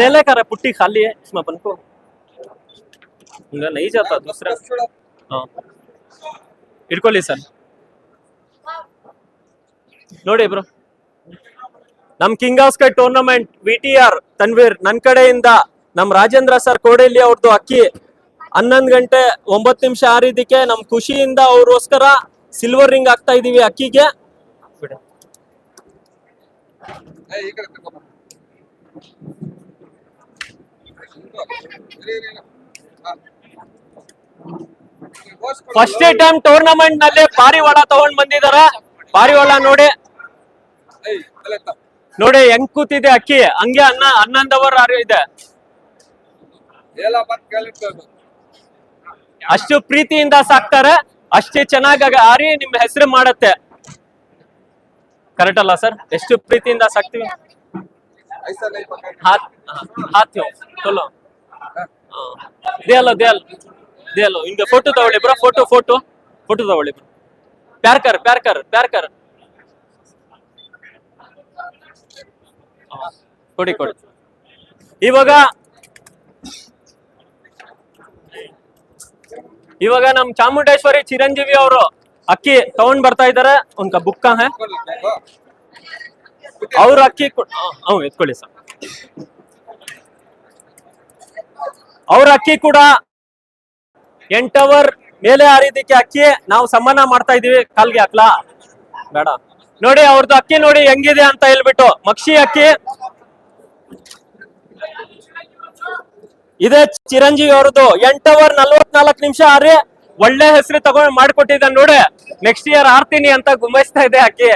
ಲೇಲಕಾರ ಪುಟ್ಟಿ ಖಾಲಿ ಬಂದ್ಕೋ. ಹಿಂಗ ಲೈ ನನ್ ಮಗನೇ, ನೀನ್ ಆಡಿರೋ ಬಾಲ. ले ले कर पुट्टी खाली है इसमें अपन को इनका नहीं जाता दूसरा ಬಸ್ ಬಿಡು. हाँ ಇಟ್ಕೊಳ್ಳಿ ಸರ್ ನೋಡಿ ಬ್ರೋ ನಮ್ king of sky tournament V T R Tanveer ನನ್ ಕಡೆಯಿಂದ ನಮ್ ರಾಜೇಂದ್ರ ಸರ್ ಕೋಡೆಯಲ್ಲಿ ಅವ್ರದ್ದು ಅಕ್ಕಿ ಹನ್ನೊಂದು ಗಂಟೆ ಒಂಬತ್ತು ನಿಮಿಷ ಆರಿದ್ದಕ್ಕೆ ನಮ್ ಖುಷಿಯಿಂದ ಅವ್ರಿಗೋಸ್ಕರ ಸಿಲ್ವರ್ ರಿಂಗ್ ಆಗ್ತಾ ಇದೀವಿ ಅಕ್ಕಿಗೆ ಫಸ್ಟ್ ಟೈಮ್ ಟೂರ್ನಮೆಂಟ್ನಲ್ಲಿ ಪಾರಿವಾಳ ತಗೊಂಡ್ ಬಂದಿದಾರ ಪಾರಿವಾಳ ನೋಡಿ. ನೋಡಿ ಹೆಂಗ್ ಕೂತಿದೆ ಅಕ್ಕಿ ಹಂಗೆ ಅನ್ನ ಹನ್ನೊಂದು ಅವರ್ ಇದೆ. ಅಷ್ಟು ಪ್ರೀತಿಯಿಂದ ಸಾಕ್ತಾರೆ ಅಷ್ಟೇ ಚೆನ್ನಾಗಿ ಆರಿ ನಿಮ್ ಹೆಸರು ಮಾಡತ್ತೆ ಕರೆಕ್ಟ್ ಅಲ್ಲ ಸರ್ ಎಷ್ಟು ಪ್ರೀತಿಯಿಂದ ಸಾಕ್ತಿವಿ ಹಾತ್ ಹಾತ್ ಪಕಡ್. ದೇ ಅಲ್ಲ ದೇ ಅಲ್ಲ ಹಿಂಗೆ ಫೋಟೋ ತಗೊಳ್ಳಿ ಬ್ರೋ ಫೋಟೋ ಫೋಟೋ ಫೋಟೋ ತಗೊಳ್ಳಿ ಬ್ರೋ ಪ್ಯಾರ್ಕರ್ ಪ್ಯಾರ್ಕರ್ ಪ್ಯಾರ್ಕರ್ ಕೊಡಿ ಕೊಡಿ. ಇವಾಗ ಇವಾಗ ನಮ್ ಚಾಮುಂಡೇಶ್ವರಿ ಚಿರಂಜೀವಿ ಅವರು ಅಕ್ಕಿ ತಗೊಂಡ್ ಬರ್ತಾ ಇದಾರೆ. ಒಂದ್ ಬುಕ್ಕ ಅವ್ರ ಅಕ್ಕಿ ಎತ್ಕೊಳ್ಳಿ ಸರ್. ಅವ್ರ ಅಕ್ಕಿ ಕೂಡ ಎಂಟವರ್ ಮೇಲೆ ಹರಿದಕ್ಕೆ ಅಕ್ಕಿ ನಾವು ಸಮ್ಮಾನ ಮಾಡ್ತಾ ಇದೀವಿ ಕಾಲ್ಗೆ ಹಾಕ್ಲಾ ಬೇಡ. ನೋಡಿ ಅವ್ರದ್ದು ಅಕ್ಕಿ ನೋಡಿ ಹೆಂಗಿದೆ ಅಂತ ಹೇಳ್ಬಿಟ್ಟು. ಮಕ್ಷಿ ಅಕ್ಕಿ. ಇದೇ ಚಿರಂಜೀವಿ ಅವ್ರದ್ದು. ಅವರ್ ನಲ್ವತ್ನಾಲ್ಕು ನಿಮಿಷ ಆರಿ ಒಳ್ಳೆ ಹೆಸರು ತಗೊಂಡ್ ಮಾಡ್ಕೊಟ್ಟಿದ್ದಾನೆ ನೋಡಿ. ನೆಕ್ಸ್ಟ್ ಇಯರ್ ಆರ್ತೀನಿ ಅಂತ ಗುಮಾಯಿಸ್ತಾ ಇದೆ ಅಕ್ಕಿ.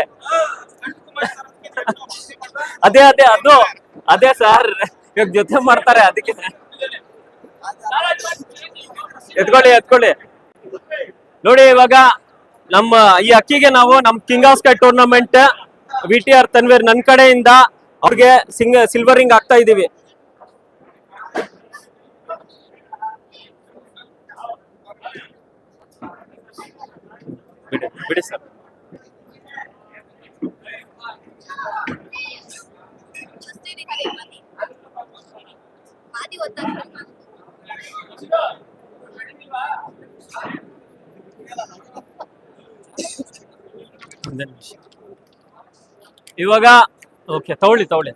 ಅದೇ ಅದೇ, ಅದು, ಅದೇ ಸರ್ ಇವಾಗ ಜೊತೆ ಮಾಡ್ತಾರೆ ಅದಕ್ಕೆ. ಎತ್ಕೊಳ್ಳಿ ಎತ್ಕೊಳ್ಳಿ. ನೋಡಿ, ಇವಾಗ ನಮ್ಮ ಈ ಅಕ್ಕಿಗೆ ನಾವು ನಮ್ king of sky tournament V T R Tanveer ನನ್ ಕಡೆಯಿಂದ ಅವ್ರಿಗೆ ಸಿಂಗ್ ಸಿಲ್ವರ್ ರಿಂಗ್ ಆಗ್ತಾ ಇದೀವಿ ಬಿಡಿ ಬಿಡಿ ಸರ್. ಇವಾಗ ಓಕೆ ತಗೊಳ್ಳಿ ತಗೊಳ್ಳಿ.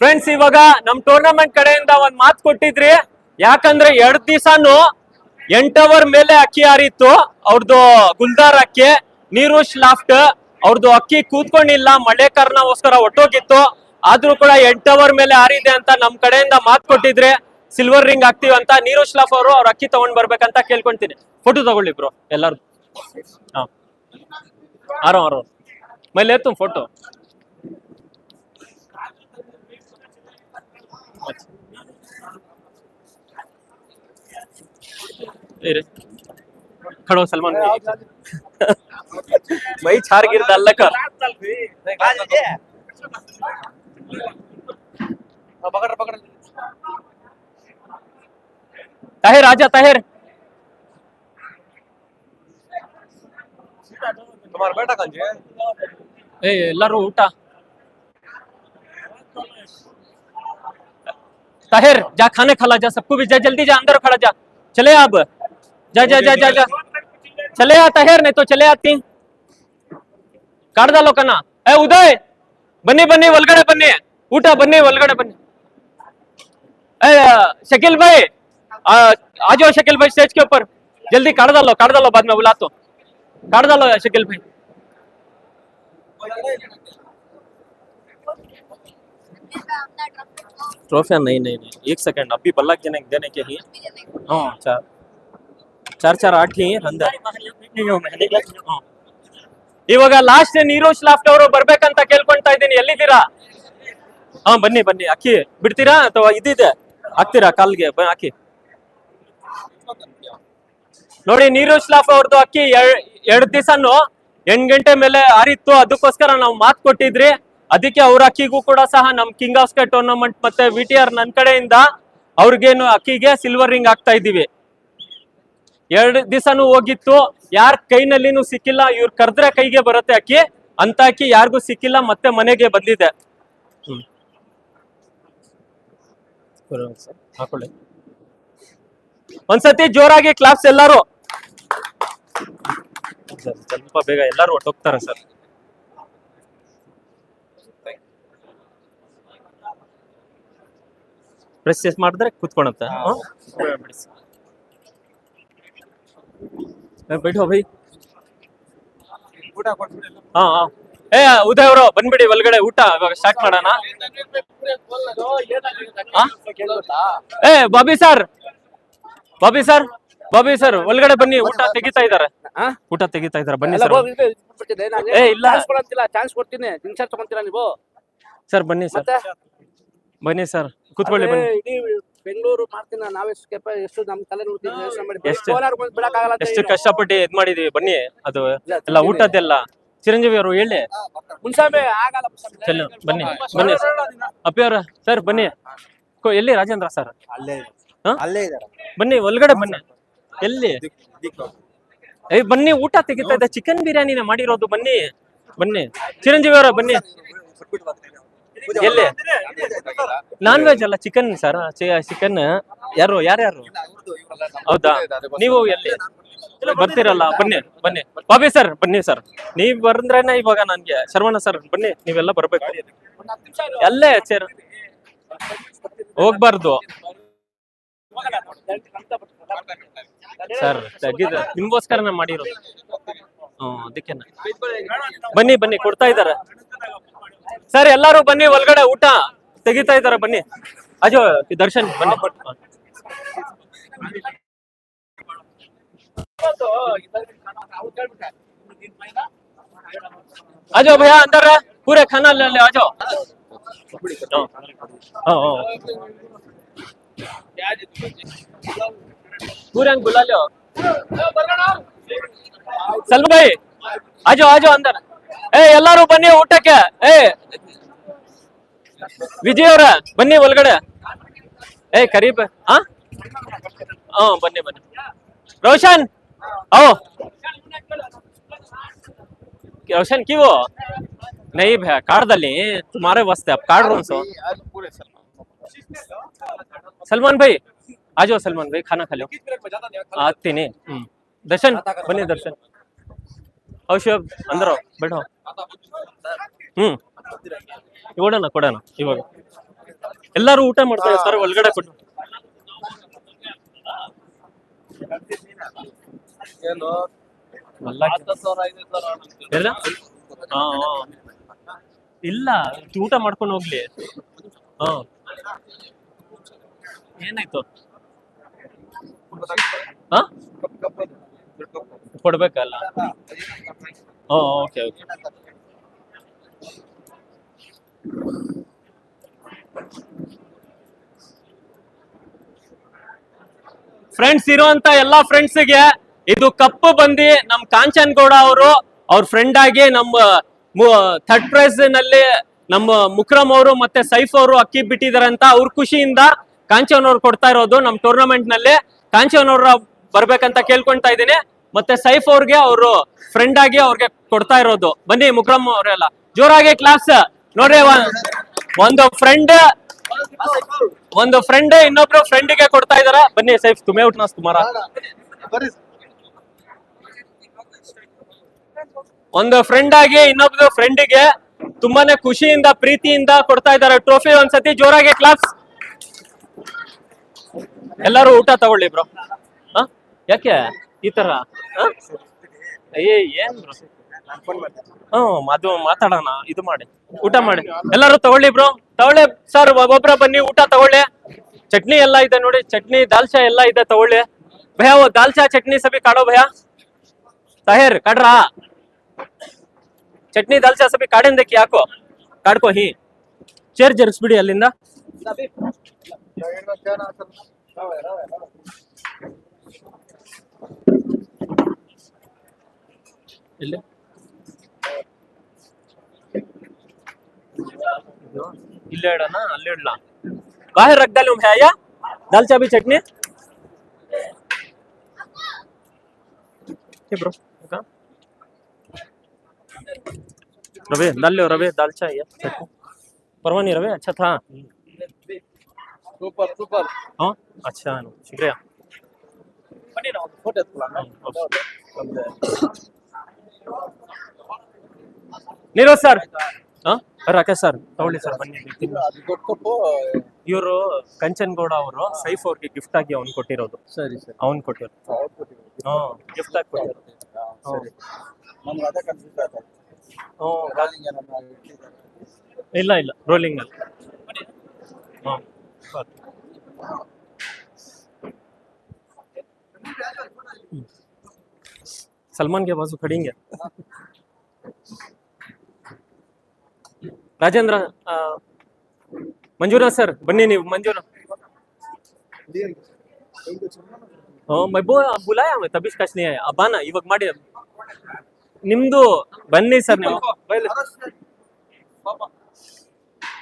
ಫ್ರೆಂಡ್ಸ್ ಇವಾಗ ನಮ್ ಟೂರ್ನಮೆಂಟ್ ಕಡೆಯಿಂದ ಒಂದ್ ಮಾತು ಕೊಟ್ಟಿದ್ರಿ. ಯಾಕಂದ್ರೆ ಎರಡ್ ದಿವಸನು ಅವರ್ ಮೇಲೆ ಅಕ್ಕಿ ಹಾರಿತ್ತು. ಅವ್ರದ್ದು ಗುಲ್ದಾರ್ ಅಕ್ಕಿ ನೀರು ಶ್ಲಾಫ್ಟ್ ಅವ್ರದ್ದು ಅಕ್ಕಿ ಕೂತ್ಕೊಂಡಿಲ್ಲ, ಮಳೆ ಕಾರಣಕ್ಕೋಸ್ಕರ ಒಟ್ಟೋಗಿತ್ತು. ಆದ್ರೂ ಕೂಡ ಎಂಟ್ ಅವರ್ ಮೇಲೆ ಹಾರಿದೆ ಅಂತ ನಮ್ ಕಡೆಯಿಂದ ಮಾತು ಕೊಟ್ಟಿದ್ರೆ. ಸಿಲ್ವರ್ ರಿಂಗ್ ಹಾಕ್ತಿವಿ ಅಂತ ನೀರು ಶ್ಲಾಫ್ ಅವರು ಅವ್ರ ಅಕ್ಕಿ ತಗೊಂಡ್ ಬರ್ಬೇಕಂತ ಕೇಳ್ಕೊಂತೀನಿ. ಫೋಟೋ ತಗೊಳ್ಳಿ ಬ್ರೋ ಎಲ್ಲಾರ್ದು ಹಾ. आ रहा हूँ मैं लेता हूँ फ़ोटो खड़ो सलमान भाई. छार गिर डाल लगा हाँ, ताहिर आजा ताहिर. तुम्हारा बेटा કાં है? ए લરુ उठा। ताहिर, जा खाने खला, जा, सबको भी जा, जल्दी जा, अंदर खड़ा जा। चले अब। जा जा जा जा जा। चले आ, ताहिर, नहीं तो चले आती काट डालो कना। ए, उदय! बने बने वलगड़े बने उठा बने वलगड़े बने ए, शकील भाई, आ जाओ, शकील भाई, स्टेज के ऊपर। जल्दी काट डालो काट डालो, बाद में बुला तो काट डालो शकील भाई अपना ड्रम ट्रॉफिया नहीं नहीं नहीं एक सेकंड अभी बल्ला देने देने के लिए हाँ चार चार चार आठ ही ಹಂದ ಇವಾಗ ಲಾಸ್ಟ್ ನೀರೋಶ್ ಲಾಫ್ಟ್ ಅವರು ಬರ್ಬೇಕಂತ ಕೇಳ್ಕೊಂತಾ ಇದ್ದೀನಿ ಎಲ್ಲಿದ್ದೀರಾ ಹಾ ಬನ್ನಿ ಬನ್ನಿ ಅಕ್ಕಿ ಬಿಡ್ತೀರಾ ಅಥವಾ ಇದಿದೆ ಹಾಕ್ತೀರಾ ಕಾಲ್ಗೆ ಬ- ಹಾಕಿ ನೋಡಿ ನೀರು ಶ್ಲಾಫ್ ಅವ್ರದ್ದು ಅಕ್ಕಿ ಎರಡು ದಿವಸನು ಎಂಟ್ ಗಂಟೆ ಮೇಲೆ ಹಾರಿತ್ತು ಅದಕ್ಕೋಸ್ಕರ ನಾವು ಮಾತು ಕೊಟ್ಟಿದ್ರಿ. ಅದಕ್ಕೆ ಅವ್ರ ಅಕ್ಕಿಗೂ ಕೂಡ ಸಹ ನಮ್ ಕಿಂಗ್ ಆಫ್ ಸ್ಕೈ ಟೂರ್ನಮೆಂಟ್ ಮತ್ತೆ ವಿ ಟಿ ಆರ್ ನನ್ ಕಡೆಯಿಂದ ಅವ್ರಿಗೇನು ಅಕ್ಕಿಗೆ ಸಿಲ್ವರ್ ರಿಂಗ್ ಆಗ್ತಾ ಇದೀವಿ ಎರಡು ದಿವಸನೂ ಹೋಗಿತ್ತು. ಯಾರ ಕೈನಲ್ಲಿನೂ ಸಿಕ್ಕಿಲ್ಲ, ಇವ್ರು ಕರೆದ್ರೆ ಕೈಗೆ ಬರುತ್ತೆ ಅಕ್ಕಿ. ಅಂತ ಅಕ್ಕಿ ಯಾರಿಗೂ ಸಿಕ್ಕಿಲ್ಲ, ಮತ್ತೆ ಮನೆಗೆ ಬಂದಿದೆ. ಹ್ಮ್. ಹಾಕೊಳ್ಳಿ. ಒಂದ್ಸತಿ ಜೋರಾಗಿ ಕ್ಲಾಸ್ ಎಲ್ಲಾರು. ಸ್ವಲ್ಪ ಬೇಗ ಎಲ್ಲಾರು ಒಟ್ಟೋಗ್ತಾರೆ ಸರ್. ಪ್ರೆಸ್ ಎಸ್ ಮಾಡಿದ್ರೆ ಕೂತ್ಕೊಳತ್ತ ಬೈಠೋ ಹೋಗಿ ಹಾ ಹಾ ಏ ಉದಯ್ ಅವರು ಬಂದ್ಬಿಡಿ ಒಳಗಡೆ ಊಟ ಇವಾಗ ಸ್ಟಾರ್ಟ್ ಮಾಡೋಣ. ಏ Bobby sir Bobby sir Bobby sir ಒಳಗಡೆ ಬನ್ನಿ ಊಟ ತೆಗಿತಾ ಇದಾರೆ ಹಾ? ಊಟ ತೆಗಿತಾ ಇದಾರೆ ಬನ್ನಿ ಸರ್. ಏ, ಇಲ್ಲ. ಚಾನ್ಸ್ ಕೊಡ್ತೀನಿ ಇನ್ಸರ್ಟ್ ತಗೊಂತೀರಾ ನೀವು ಸರ್ ಬನ್ನಿ ಸರ್ ಬನ್ನಿ ಸರ್ ಕೂತ್ಕೊಳ್ಳಿ ಬನ್ನಿ ಇಡೀ ಬೆಂಗಳೂರು ಮಾಡ್ತೀನಿ ನಾವೇ ಎಷ್ಟು ನಮ್ ತಲೆ ಎಷ್ಟು- ಎಷ್ಟು? ಕಷ್ಟಪಟ್ಟು ಇದ್ ಮಾಡಿದೀವಿ ಬನ್ನಿ ಅದು ಎಲ್ಲ. ಊಟದ್ದೆಲ್ಲ ಚಿರಂಜೀವಿ ಅವರು ಹೇಳಿ. ಬನ್ನಿ ಬನ್ನಿ ಅಪ್ಪಿ ಅವ್ರ ಸರ್ ಬನ್ನಿ ಎಲ್ಲಿ ರಾಜೇಂದ್ರ ಸರ್ ಅಲ್ಲೇ? ಅಲ್ಲೇ ಇದ್ದಾರೆ. ಬನ್ನಿ ಒಳಗಡೆ ಬನ್ನಿ. ಎಲ್ಲಿ? ಏ ಬನ್ನಿ ಊಟ ತೆಗಿತಾ ಇದೆ ಚಿಕನ್ ಬಿರಿಯಾನಿನೇ ಮಾಡಿರೋದು ಬನ್ನಿ. ಬನ್ನಿ. ಚಿರಂಜೀವಿ ಅವರ ಬನ್ನಿ. ಎಲ್ಲಿ? ನಾನ್ ವೆಜ್ ಅಲ್ಲ ಚಿಕನ್ ಸರ್ ಚಿಕನ್ ಯಾರು ಯಾರ್ಯಾರು? ಹೌದಾ? ನೀವು ಎಲ್ಲಿ? ಬರ್ತೀರಲ್ಲ ಬನ್ನಿ ಬನ್ನಿ. ಬಾಬಿ ಸರ್ ಬನ್ನಿ ಸರ್ ನೀವ್ ಬಂದ್ರೇನೆ ಇವಾಗ ನನ್ಗೆ. ಶರ್ವಣ ಸರ್ ಬನ್ನಿ ನೀವೆಲ್ಲ ಬರ್ಬೇಕು. ಎಲ್ಲೇ ಸರ್ ಹೋಗ್ಬಾರ್ದು. ಸರ್ ತಗ್ಗಿದ ನಿಮ್ಗೋಸ್ಕರ ಮಾಡಿರೋದು. ಹ್ಮ್ ಅದಕ್ಕೆ ಬನ್ನಿ ಬನ್ನಿ, ಕೊಡ್ತಾ ಇದ್ದಾರೆ. ಸರ್, ಎಲ್ಲರೂ ಬನ್ನಿ, ಒಳಗಡೆ ಊಟ ತೆಗಿತಾ ಇದ್ದಾರೆ, ಬನ್ನಿ. ಅಜೋ ದರ್ಶನ್, ಬನ್ನಿ. ಅಜೋ ಭಯ ಅಂತಾರ ಪೂರ ಖಾನ ಅಜೋ ಹ್ಞೂ ಹ್ಞೂ. पूरे अंग बुला लो ಸಲ್ಮ ಭಾಯ್ ಆಜೋ ಆಜೋ ಅಂದರ್ ಏ ಎಲ್ಲಾರು ಬನ್ನಿ ಊಟಕ್ಕೆ ಏ ವಿಜಯ್ ಅವ್ರ ಬನ್ನಿ ಒಳಗಡೆ ಏ ಕರೀಬ್ ಹಾ ಹಾ ಬನ್ನಿ ಬನ್ನಿ ರೋಷನ್ आओ रोशन क्यों हो नहीं भैया कार्ड डाली तुम्हारे वास्ते अब कार्ड रूम सो सलमान भाई आ जाओ सलमान भाई खाना खा लो आते नहीं हम्म। दर्शन बनिए दर्शन आओ ಶಿವಬ್ ಅಂದ್ರ ಬೇಡ ಹ್ಮ್ ಕೊಡೋಣ ಕೊಡೋಣ ಇವಾಗ ಎಲ್ಲಾರು ಊಟ ಮಾಡ್ತಾರೆ ಸರ್ ಒಳಗಡೆ ಕೊಟ್ಟು ಅಲ್ಲ ಎಲ್ಲ? ಹಾ, ಹಾ. ಇಲ್ಲ ಊಟ ಮಾಡ್ಕೊಂಡು ಹೋಗ್ಲಿ ಹಾ ಏನಾಯ್ತು? ಹಾ? ಕೊಡ್ಬೇಕಲ್ಲ? ಓಕೆ ಓಕೆ ಫ್ರೆಂಡ್ಸ್ ಇರುವಂತ ಎಲ್ಲಾ ಫ್ರೆಂಡ್ಸ್ಗೆ ಇದು ಕಪ್ಪು ಬಂದಿ ನಮ್ ಕಾಂಚನ್ ಗೌಡ ಅವರು ಅವ್ರ ಫ್ರೆಂಡ್ ಆಗಿ ನಮ್ಮ ಥರ್ಡ್ ಪ್ರೈಸ್ನಲ್ಲಿ ನಮ್ಮ ಮುಕ್ರಮ್ ಅವರು ಮತ್ತೆ ಸೈಫ್ ಅವರು ಅಕ್ಕಿ ಬಿಟ್ಟಿದಾರೆ ಅಂತ ಅವ್ರ ಖುಷಿಯಿಂದ ಕಾಂಚನ್ ಅವ್ರು ಕೊಡ್ತಾ ಇರೋದು ನಮ್ ಟೂರ್ನಮೆಂಟ್ನಲ್ಲಿ ಕಾಂಚವನವ್ರ ಬರ್ಬೇಕಂತ ಕೇಳ್ಕೊಂತಾ ಇದ್ದೀನಿ. ಮತ್ತೆ ಸೈಫ್ ಅವ್ರಿಗೆ ಅವರು ಫ್ರೆಂಡ್ ಆಗಿ ಅವ್ರಿಗೆ ಕೊಡ್ತಾ ಇರೋದು. ಬನ್ನಿ, ಮುಕ್ರಮ್ ಅವರೆಲ್ಲ. ಜೋರಾಗಿ ಕ್ಲಾಸ್ ನೋಡ್ರಿ ಒಂದ್- ಫ್ರೆಂಡ್ ಒಂದು ಫ್ರೆಂಡ್ ಇನ್ನೊಬ್ರು ಫ್ರೆಂಡ್ಗೆ ಕೊಡ್ತಾ ಇದಾರ. ಬನ್ನಿ, ಸೈಫ್, ತುಮೇ ಉಟ್ನಾಸ್ ತುಮಾರ ಒಂದು ಫ್ರೆಂಡ್ ಆಗಿ ಇನ್ನೊಬ್ರು ಫ್ರೆಂಡ್ಗೆ ತುಂಬಾನೇ ಖುಷಿಯಿಂದ, ಪ್ರೀತಿಯಿಂದ ಕೊಡ್ತಾ ಇದಾರೆ. ಟ್ರೋಫಿ ಒಂದ್ಸತಿ ಜೋರಾಗಿ ಕ್ಲಾಸ್ ಎಲ್ಲರೂ ಊಟ ತಗೊಳ್ಳಿ ಬ್ರೋ. ಹಾ? ಯಾಕೆ? ಈ ತರ? ಏನ್ ಬ್ರೋ? ಹ್ಮ್ ಅದು ಮಾತಾಡೋಣ, ಇದು ಮಾಡಿ. ಊಟ ಮಾಡಿ. ಎಲ್ಲಾರು ತಗೊಳ್ಳಿ ಬ್ರೋ. ತಗೊಳ್ಳಿ ಸರ್, ಒಬ್ಬೊಬ್ರ ಬನ್ನಿ, ಊಟ ತಗೊಳ್ಳಿ. ಚಟ್ನಿ ಎಲ್ಲ ಇದೆ ನೋಡಿ. ಚಟ್ನಿ, ದಾಲ್ಚಾ ಎಲ್ಲ ಇದೆ, ತಗೊಳ್ಳಿ. ಭಯ ದಾಲ್ಚಾ, ಚಟ್ನಿ, ಸಭಿ ಕಾಡೋ ಭಯ? ತಹೇರ್, ಕಡ್ರಾ? ಚಟ್ನಿ, ದಾಲ್ಚಾ, ಸಭಿ ಕಾಡಿಂದಕ್ಕೆ ಯಾಕೋ? ಕಾಡ್ಕೋ, ಹಿ. ಚೇರ್ ಜರ್ಸ್ಬಿಡಿ ಅಲ್ಲಿಂದ. बाहर रख डाल भैया दाल चाबी चटनी रवे दाल ले रवे दाल चाहिए परवा नहीं रवे अच्छा था ಸೂಪರ್ ಸೂಪರ್ ಹಾ? ಅಚ್ಚಾ ಶುಕ್ರಿಯಾ ಬನ್ನಿ ನಾವು ಫೋಟೋ ನೀರೋ ಸರ್? ಹಾ? ರಾಕೇಶ್ ಸರ್ ತಗೊಳ್ಳಿ ಸರ್ ಬನ್ನಿ ಅದು ಕೊಟ್ಬಿಟ್ಟು ಇವರು ಕಂಚನ್ಗೌಡ ಅವರು ಸೈಫ್ ಅವ್ರಿಗೆ ಗಿಫ್ಟ್ ಆಗಿ ಅವ್ನು ಕೊಟ್ಟಿರೋದು. ಸರಿ ಸರ್. ಅವ್ನು ಕೊಟ್ಟಿರೋದು. ಹ್ಞೂ ಗಿಫ್ಟ್ ಆಗಿ ಕೊಟ್ಟಿರೋದು. ಸರಿ. ಇಲ್ಲ ಇಲ್ಲ. ರೋಲಿಂಗ್ ಅಲ್ಲಿ. ಹಾಂ. सलमान के बाजू खड़ेंगे ರಾಜೇಂದ್ರ ಆ, ಮಂಜುನಾಥ್ ಸರ್ ಬನ್ನಿ ನೀವು ಮಂಜುನ ಮೈ ಬೋ ಬುಲಾಯ ಮೈ ತಬೀಶ್ ಕಾಶ್ ನೀ ಅಬ್ಬಾನ ಇವಾಗ ಮಾಡಿ ನಿಮ್ದು ಬನ್ನಿ ಸರ್ ನೀವು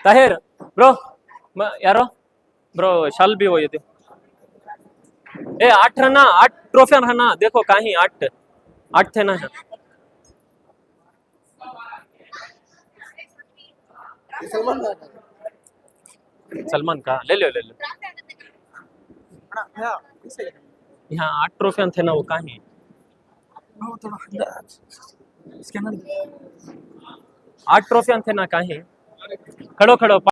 ताहिर ब्रो म- यारो ब्रो शाल भी हो ये थे ए आठ है ना आठ ट्रॉफियाँ ना देखो कहीं आठ। आठ थे ना। है सलमान का ले लो ले लो यहाँ आठ ट्रॉफियाँ थे ना वो कहीं आठ ट्रॉफियाँ थे ना कहीं खड़ो खड़ो